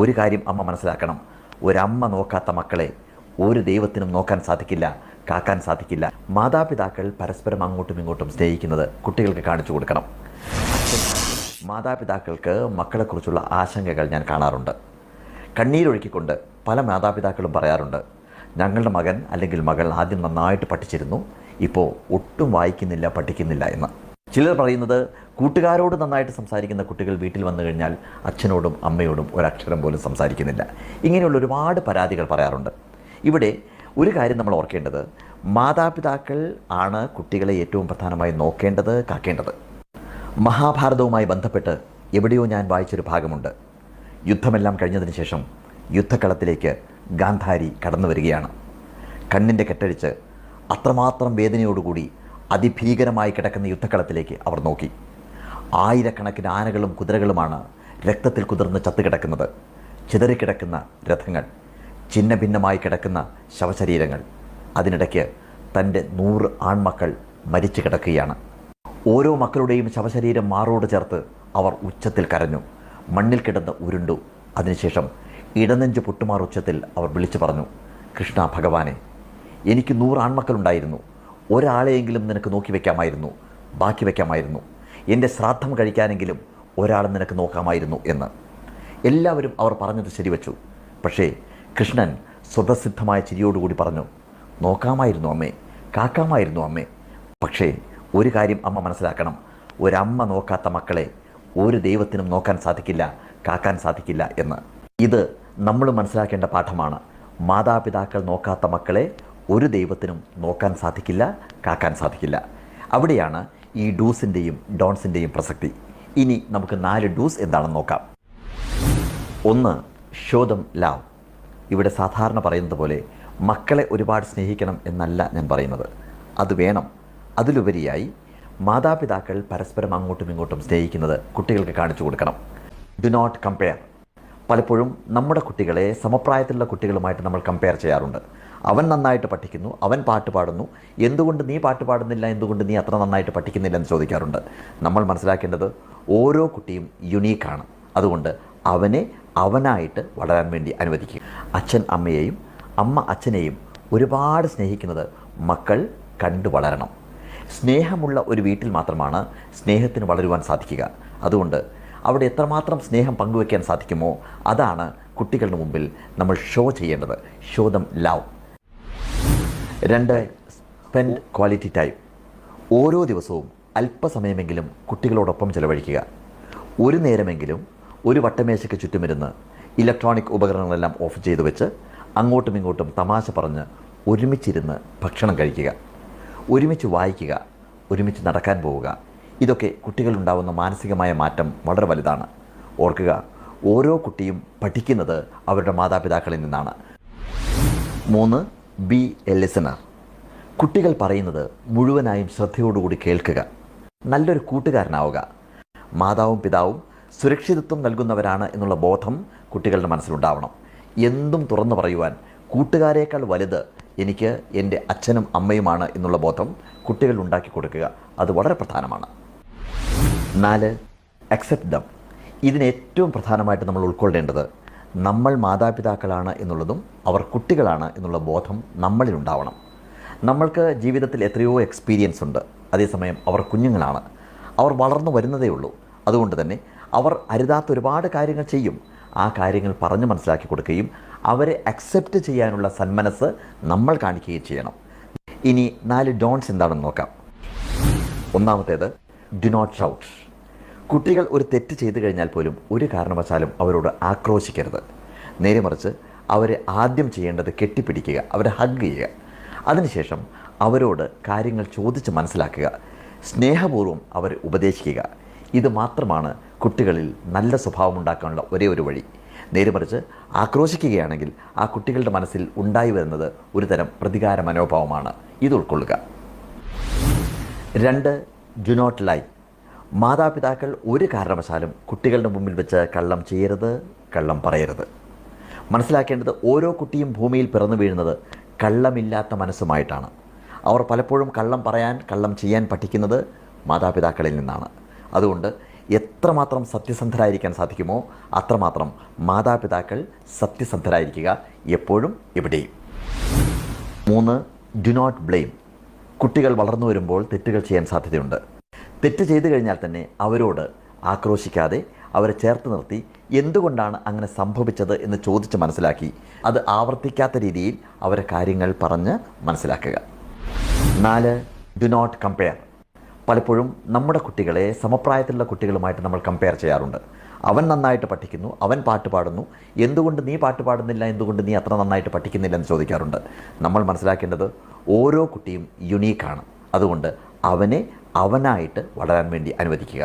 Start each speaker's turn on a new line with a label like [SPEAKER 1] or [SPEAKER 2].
[SPEAKER 1] ഒരു കാര്യം അമ്മ മനസ്സിലാക്കണം. ഒരമ്മ നോക്കാത്ത മക്കളെ ഒരു ദൈവത്തിനും നോക്കാൻ സാധിക്കില്ല കാക്കാൻ സാധിക്കില്ല. മാതാപിതാക്കൾ പരസ്പരം അങ്ങോട്ടും ഇങ്ങോട്ടും സ്നേഹിക്കുന്നത് കുട്ടികൾക്ക് കാണിച്ചു കൊടുക്കണം. മാതാപിതാക്കൾക്ക് മക്കളെക്കുറിച്ചുള്ള ആശങ്കകൾ ഞാൻ കാണാറുണ്ട്. കണ്ണീരൊഴുക്കിക്കൊണ്ട് പല മാതാപിതാക്കളും പറയാറുണ്ട് ഞങ്ങളുടെ മകൻ അല്ലെങ്കിൽ മകൾ ആദ്യം നന്നായിട്ട് പഠിച്ചിരുന്നു ഇപ്പോൾ ഒട്ടും വായിക്കുന്നില്ല പഠിക്കുന്നില്ല എന്ന്. ചിലർ പറയുന്നത് കൂട്ടുകാരോട് നന്നായിട്ട് സംസാരിക്കുന്ന കുട്ടികൾ വീട്ടിൽ വന്നു കഴിഞ്ഞാൽ അച്ഛനോടും അമ്മയോടും ഒരക്ഷരം പോലും സംസാരിക്കുന്നില്ല. ഇങ്ങനെയുള്ള ഒരുപാട് പരാതികൾ പറയാറുണ്ട്. ഇവിടെ ഒരു കാര്യം നമ്മൾ ഓർക്കേണ്ടത്. മാതാപിതാക്കൾ ആണ് കുട്ടികളെ ഏറ്റവും പ്രധാനമായി നോക്കേണ്ടത് കാക്കേണ്ടത്. മഹാഭാരതവുമായി ബന്ധപ്പെട്ട് എവിടെയോ ഞാൻ വായിച്ചൊരു ഭാഗമുണ്ട്. യുദ്ധമെല്ലാം കഴിഞ്ഞതിന് ശേഷം യുദ്ധക്കളത്തിലേക്ക് ഗാന്ധാരി കടന്നു വരികയാണ്. കണ്ണിന്റെ കെട്ടഴിച്ച് അത്രമാത്രം വേദനയോടുകൂടി അതിഭീകരമായി കിടക്കുന്ന യുദ്ധക്കളത്തിലേക്ക് അവർ നോക്കി. ആയിരക്കണക്കിന് ആനകളും കുതിരകളുമാണ് രക്തത്തിൽ കുതിർന്ന് ചത്തുകിടക്കുന്നത് ചിതറിക്കിടക്കുന്ന രഥങ്ങൾ ഛിന്ന ഭിന്നമായി കിടക്കുന്ന ശവശരീരങ്ങൾ. അതിനിടയ്ക്ക് തന്റെ നൂറ് ആൺമക്കൾ മരിച്ചു കിടക്കുകയാണ്. ഓരോ മക്കളുടെയും ശവശരീരം മാറോട് ചേർത്ത് അവർ ഉച്ചത്തിൽ കരഞ്ഞു. മണ്ണിൽ കിടന്ന് ഉരുണ്ടു. അതിനുശേഷം ഇടനെഞ്ച് പൊട്ടുമാർ ഉച്ചത്തിൽ അവർ വിളിച്ചു പറഞ്ഞു കൃഷ്ണ ഭഗവാനെ എനിക്ക് നൂറ് ആൺമക്കളുണ്ടായിരുന്നു. ഒരാളെയെങ്കിലും നിനക്ക് നോക്കി വയ്ക്കാമായിരുന്നു ബാക്കി വയ്ക്കാമായിരുന്നു എന്റെ ശ്രാദ്ധം കഴിക്കാനെങ്കിലും ഒരാൾ നിനക്ക് നോക്കാമായിരുന്നു എന്ന്. എല്ലാവരും അവർ പറഞ്ഞത് ശരിവച്ചു. പക്ഷേ കൃഷ്ണൻ സ്വതസിദ്ധമായ ചിരിയോടുകൂടി പറഞ്ഞു നോക്കാമായിരുന്നു അമ്മേ കാക്കാമായിരുന്നു അമ്മേ. പക്ഷേ ഒരു കാര്യം അമ്മ മനസ്സിലാക്കണം ഒരമ്മ നോക്കാത്ത മക്കളെ ഒരു ദൈവത്തിനും നോക്കാൻ സാധിക്കില്ല കാക്കാൻ സാധിക്കില്ല എന്ന്. ഇത് നമ്മൾ മനസ്സിലാക്കേണ്ട പാഠമാണ്. മാതാപിതാക്കൾ നോക്കാത്ത മക്കളെ ഒരു ദൈവത്തിനും നോക്കാൻ സാധിക്കില്ല കാക്കാൻ സാധിക്കില്ല. അവിടെയാണ് ഈ ഡൂസിന്റെയും ഡോൺസിന്റെയും പ്രസക്തി. ഇനി നമുക്ക് നാല് ഡൂസ് എന്താണെന്ന് നോക്കാം. ഒന്ന് ഷോദം ലാവ്. ഇവിടെ സാധാരണ പറയുന്നത് പോലെ മക്കളെ ഒരുപാട് സ്നേഹിക്കണം എന്നല്ല ഞാൻ പറയുന്നത്. അത് വേണം. അതിലുപരിയായി മാതാപിതാക്കൾ പരസ്പരം അങ്ങോട്ടും ഇങ്ങോട്ടും സ്നേഹിക്കുന്നത് കുട്ടികൾക്ക് കാണിച്ചു കൊടുക്കണം. ഡു നോട്ട് കമ്പയർ പലപ്പോഴും നമ്മുടെ കുട്ടികളെ സമപ്രായത്തിലുള്ള കുട്ടികളുമായിട്ട് നമ്മൾ കമ്പയർ ചെയ്യാറുണ്ട്. അവൻ നന്നായിട്ട് പഠിക്കുന്നു അവൻ പാട്ട് പാടുന്നു. എന്തുകൊണ്ട് നീ പാട്ട് പാടുന്നില്ല? എന്തുകൊണ്ട് നീ അത്ര നന്നായിട്ട് പഠിക്കുന്നില്ല എന്ന് ചോദിക്കാറുണ്ട്. നമ്മൾ മനസ്സിലാക്കേണ്ടത് ഓരോ കുട്ടിയും യുണീക്കാണ് അതുകൊണ്ട് അവനെ അവനായിട്ട് വളരാൻ വേണ്ടി അനുവദിക്കുക അച്ഛൻ അമ്മയെയും അമ്മ അച്ഛനെയും ഒരുപാട് സ്നേഹിക്കുന്നത് മക്കൾ കണ്ടു വളരണം. സ്നേഹമുള്ള ഒരു വീട്ടിൽ മാത്രമാണ് സ്നേഹത്തിന് വളരുവാൻ സാധിക്കുക. അതുകൊണ്ട് അവിടെ എത്രമാത്രം സ്നേഹം പങ്കുവയ്ക്കാൻ സാധിക്കുമോ? അതാണ് കുട്ടികളുടെ മുമ്പിൽ നമ്മൾ ഷോ ചെയ്യേണ്ടത്. ഷോ ദം ലവ് രണ്ട് സ്പെൻഡ് ക്വാളിറ്റി ടൈം ഓരോ ദിവസവും അല്പസമയമെങ്കിലും കുട്ടികളോടൊപ്പം ചിലവഴിക്കുക. ഒരു നേരമെങ്കിലും ഒരു വട്ടമേശയ്ക്ക് ചുറ്റുമിരുന്ന് ഇലക്ട്രോണിക് ഉപകരണങ്ങളെല്ലാം ഓഫ് ചെയ്തു വെച്ച് അങ്ങോട്ടും ഇങ്ങോട്ടും തമാശ പറഞ്ഞ് ഒരുമിച്ചിരുന്ന് ഭക്ഷണം കഴിക്കുക. ഒരുമിച്ച് വായിക്കുക. ഒരുമിച്ച് നടക്കാൻ പോവുക. ഇതൊക്കെ കുട്ടികളുണ്ടാവുന്ന മാനസികമായ മാറ്റം വളരെ വലുതാണ്. ഓർക്കുക ഓരോ കുട്ടിയും പഠിക്കുന്നത് അവരുടെ മാതാപിതാക്കളിൽ നിന്നാണ്. മൂന്ന് ബി എ ലിസണർ കുട്ടികൾ പറയുന്നത് മുഴുവനായും ശ്രദ്ധയോടുകൂടി കേൾക്കുക. നല്ലൊരു കൂട്ടുകാരനാവുക. മാതാവും പിതാവും സുരക്ഷിതത്വം നൽകുന്നവരാണ് എന്നുള്ള ബോധം കുട്ടികളുടെ മനസ്സിലുണ്ടാവണം. എന്തും തുറന്നു പറയുവാൻ കൂട്ടുകാരേക്കാൾ വലുത് എനിക്ക് എന്റെ അച്ഛനും അമ്മയുമാണ് എന്നുള്ള ബോധം കുട്ടികൾ ഉണ്ടാക്കി കൊടുക്കുക. അത് വളരെ പ്രധാനമാണ്. നാല് അക്സെപ്റ്റ് ദം ഇതിന് ഏറ്റവും പ്രധാനമായിട്ട് നമ്മൾ ഉൾക്കൊള്ളേണ്ടത് നമ്മൾ മാതാപിതാക്കളാണ് എന്നുള്ളതും അവർ കുട്ടികളാണ് എന്നുള്ള ബോധം നമ്മളിലുണ്ടാവണം. നമ്മൾക്ക് ജീവിതത്തിൽ എത്രയോ എക്സ്പീരിയൻസ് ഉണ്ട്. അതേസമയം അവർ കുഞ്ഞുങ്ങളാണ്. അവർ വളർന്നു വരുന്നതേ ഉള്ളൂ. അതുകൊണ്ട് തന്നെ അവർ അരുതാത്ത ഒരുപാട് കാര്യങ്ങൾ ചെയ്യും. ആ കാര്യങ്ങൾ പറഞ്ഞു മനസ്സിലാക്കി കൊടുക്കുകയും അവരെ അക്സെപ്റ്റ് ചെയ്യാനുള്ള സന്മനസ് നമ്മൾ കാണിക്കുകയും ചെയ്യണം. ഇനി നാല് ഡോൺസ് എന്താണെന്ന് നോക്കാം. ഒന്നാമത്തേത് ഡു നോട്ട് ഷൗട്ട് കുട്ടികൾ ഒരു തെറ്റ് ചെയ്തു കഴിഞ്ഞാൽ പോലും ഒരു കാരണവശാലും അവരോട് ആക്രോശിക്കരുത്. നേരെ മറിച്ച് അവരെ ആദ്യം ചെയ്യേണ്ടത് കെട്ടിപ്പിടിക്കുക അവരെ ഹഗ് ചെയ്യുക. അതിനുശേഷം അവരോട് കാര്യങ്ങൾ ചോദിച്ച് മനസ്സിലാക്കുക സ്നേഹപൂർവം അവരെ ഉപദേശിക്കുക. ഇത് മാത്രമാണ് കുട്ടികളിൽ നല്ല സ്വഭാവം ഉണ്ടാക്കാനുള്ള ഒരേ ഒരു വഴി. നേരെ മറിച്ച് ആക്രോശിക്കുകയാണെങ്കിൽ ആ കുട്ടികളുടെ മനസ്സിൽ ഉണ്ടായി വരുന്നത് ഒരു തരം പ്രതികാര മനോഭാവമാണ് ഇത് ഉൾക്കൊള്ളുക. രണ്ട് ഡു നോട്ട് ലൈ മാതാപിതാക്കൾ ഒരു കാരണവശാലും കുട്ടികളുടെ മുമ്പിൽ വെച്ച് കള്ളം ചെയ്യരുത് കള്ളം പറയരുത്. മനസ്സിലാക്കേണ്ടത് ഓരോ കുട്ടിയും ഭൂമിയിൽ പിറന്നു വീഴുന്നത് കള്ളമില്ലാത്ത മനസ്സുമായിട്ടാണ്. അവർ പലപ്പോഴും കള്ളം പറയാൻ കള്ളം ചെയ്യാൻ പഠിക്കുന്നത് മാതാപിതാക്കളിൽ നിന്നാണ്. അതുകൊണ്ട് എത്രമാത്രം സത്യസന്ധരായിരിക്കാൻ സാധിക്കുമോ അത്രമാത്രം മാതാപിതാക്കൾ സത്യസന്ധരായിരിക്കുക എപ്പോഴും എവിടെയും. മൂന്ന് ഡു നോട്ട് ബ്ലെയിം കുട്ടികൾ വളർന്നു വരുമ്പോൾ തെറ്റുകൾ ചെയ്യാൻ സാധ്യതയുണ്ട്. തെറ്റ് ചെയ്തു കഴിഞ്ഞാൽ തന്നെ അവരോട് ആക്രോശിക്കാതെ അവരെ ചേർത്ത് നിർത്തി എന്തുകൊണ്ടാണ് അങ്ങനെ സംഭവിച്ചത് എന്ന് ചോദിച്ച് മനസ്സിലാക്കി. അത് ആവർത്തിക്കാത്ത രീതിയിൽ അവരെ കാര്യങ്ങൾ പറഞ്ഞ് മനസ്സിലാക്കുക. നാല് ഡു നോട്ട് കമ്പയർ പലപ്പോഴും നമ്മുടെ കുട്ടികളെ സമപ്രായത്തിലുള്ള കുട്ടികളുമായിട്ട് നമ്മൾ കമ്പയർ ചെയ്യാറുണ്ട്. അവൻ നന്നായിട്ട് പഠിക്കുന്നു അവൻ പാട്ട് പാടുന്നു. എന്തുകൊണ്ട് നീ പാട്ട് പാടുന്നില്ല? എന്തുകൊണ്ട് നീ അത്ര നന്നായിട്ട് പഠിക്കുന്നില്ല എന്ന് ചോദിക്കാറുണ്ട്. നമ്മൾ മനസ്സിലാക്കേണ്ടത് ഓരോ കുട്ടിയും യുണീക്കാണ് അതുകൊണ്ട് അവനെ അവനായിട്ട് വളരാൻ വേണ്ടി അനുവദിക്കുക.